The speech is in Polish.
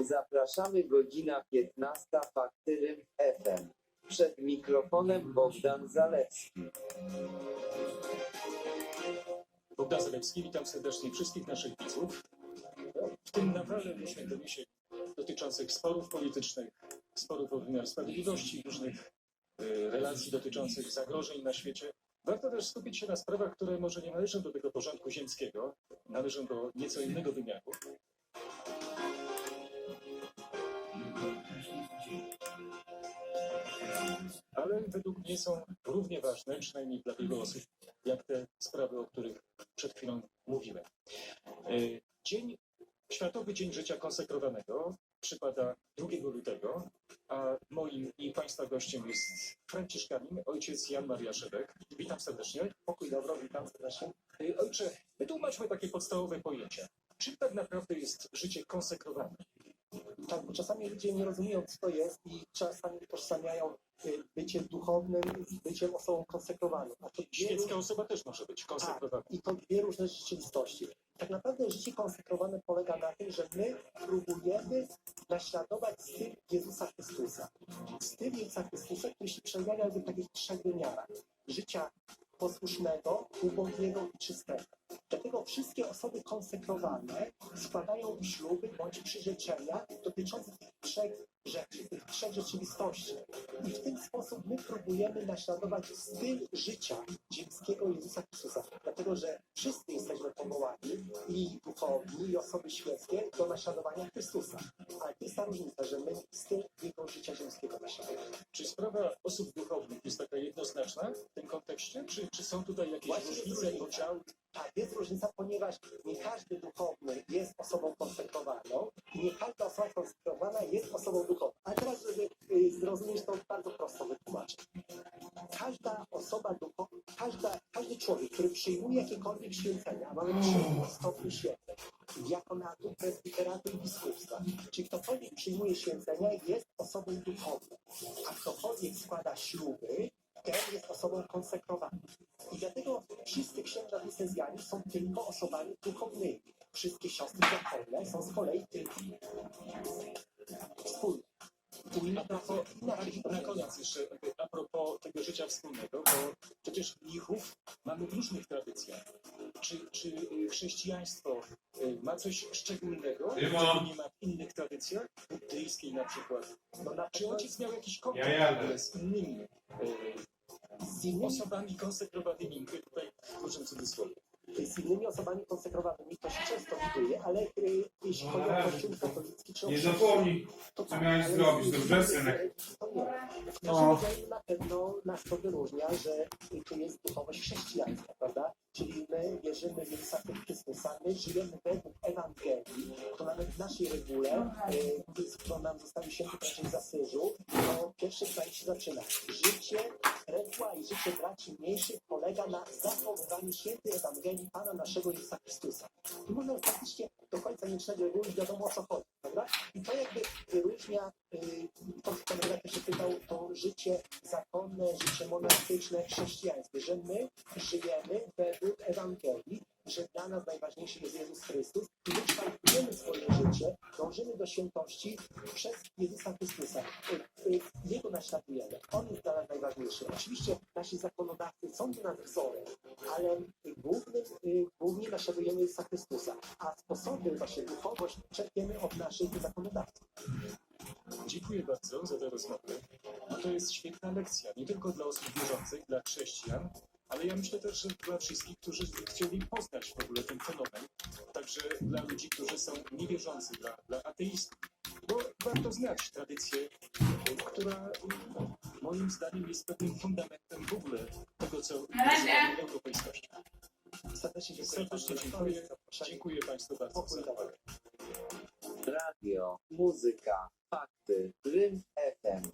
Zapraszamy godzina 15 Faktyrym FM. Przed mikrofonem Bogdan Zalewski. Bogdan Zalewski, witam serdecznie wszystkich naszych widzów. W tym nawale różnych doniesień dotyczących sporów politycznych, sporów o wymiar sprawiedliwości, różnych y, relacji dotyczących zagrożeń na świecie, warto też skupić się na sprawach, które może nie należą do tego porządku ziemskiego, należą do nieco innego wymiaru. Według mnie są równie ważne, przynajmniej dla wielu osób, jak te sprawy, o których przed chwilą mówiłem. E, Dzień, Światowy Dzień Życia Konsekrowanego przypada 2 lutego, a moim i Państwa gościem jest Franciszkanin, ojciec Jan Maria Szebek. Witam serdecznie. Pokój dobro, witam serdecznie. E, Ojcze, wytłumaczmy takie podstawowe pojęcia. Czym tak naprawdę jest życie konsekrowane? Tak, bo czasami ludzie nie rozumieją, co to jest i czasami utożsamiają y, bycie duchownym z byciem osobą konsekrowaną. A to Świecka osoba też może być konsekrowana. i to dwie różne rzeczywistości. Tak naprawdę życie konsekrowane polega na tym, że my próbujemy naśladować styl Jezusa Chrystusa. Styl Jezusa Chrystusa, który się przejawia w takich trzech wymiarach. Życia posłusznego, ubogiego i czystego. Wszystkie osoby konsekrowane składają śluby bądź przyrzeczenia dotyczące trzech rzeczy, tych trzech rzeczywistości. I w ten sposób my próbujemy naśladować styl życia ziemskiego Jezusa Chrystusa. Dlatego, że wszyscy jesteśmy powołani i duchowni, i osoby świeckie do naśladowania Chrystusa. Ale to jest ta różnica, że my styl Jego życia ziemskiego naśladujemy. Czy sprawa osób duchownych jest taka jednoznaczna w tym kontekście? Czy, czy są tutaj jakieś Właśnie różnice, podziały? Tak, jest różnica, ponieważ nie każdy duchowny jest osobą konsekrowaną i nie każda osoba konsekrowana jest osobą duchowną. Ale teraz, żeby y, zrozumieć to bardzo prosto wytłumaczę. Każda osoba duchowna, każda, każdy człowiek, który przyjmuje jakiekolwiek święcenia, a mamy trzy stopnie święceń, diakonatu, presbyteratu i biskupstwa, czyli ktokolwiek przyjmuje święcenia jest osobą duchowną, a ktokolwiek składa śluby, ten jest osobą konsekrowaną. I dlatego wszyscy księża diecezjani są tylko osobami duchownymi. Wszystkie siostry diakonne są z kolei tylko wspólne. A propos, na, na koniec jeszcze, a propos tego życia wspólnego, bo przecież mnichów mamy w różnych tradycjach. Czy, czy y, chrześcijaństwo y, ma coś szczególnego, czego nie ma w innych tradycjach, buddyjskiej na przykład? No na Czy ojciec miał jakiś kontakt Ja z innymi innymi, osobami konsekrowanymi, tutaj w dużym cudzysłowie? Z innymi osobami konsekrowanymi to się często widuje, ale y, jeśli chodzi o kościół katolicki czy o Nie zapomnij, co miałeś zrobić, dobrze, z- synek? To nie. W każdym O. razie na pewno nas to wyróżnia, że tu jest duchowość chrześcijańska, prawda? Czyli my wierzymy w Jezusa Chrystusa, my żyjemy według Ewangelii, to nawet w naszej regule, y, którą nam zostawił święty Franciszek z Asyżu, to pierwszy zdanie się zaczyna. Życie, reguła i życie braci mniejszych polega na zachowywaniu świętej Ewangelii Pana naszego Jezusa Chrystusa. I można faktycznie do końca nie czytać reguły wiadomo o co chodzi, prawda? I to jakby wyróżnia to, co pan redaktor się pytał, to życie zakonne, życie monastyczne, chrześcijańskie, że my żyjemy według Ewangelii, że dla nas najważniejszy jest Jezus Chrystus i my kształtujemy swoje życie, dążymy do świętości przez Jezusa Chrystusa. Y, y, Jego naśladujemy. On jest dla nas najważniejszy. Oczywiście nasi zakonodawcy są dla nas wzorem, ale głównym, y, głównie naśladujemy Jezusa Chrystusa, a sposoby, właśnie duchowość czerpiemy od naszych zakonodawców. Dziękuję bardzo za tę rozmowę. To jest świetna lekcja, nie tylko dla osób wierzących, dla chrześcijan, ale ja myślę też, że dla wszystkich, którzy chcieli poznać w ogóle ten fenomen, także dla ludzi, którzy są niewierzący, dla, dla ateistów. Bo warto znać tradycję, która moim zdaniem jest pewnym fundamentem w ogóle tego, co nazywamy europejskością. Serdecznie dziękuję. Serdecznie dziękuję. Dziękuję Państwu bardzo. Radio, muzyka, fakty, Rym FM.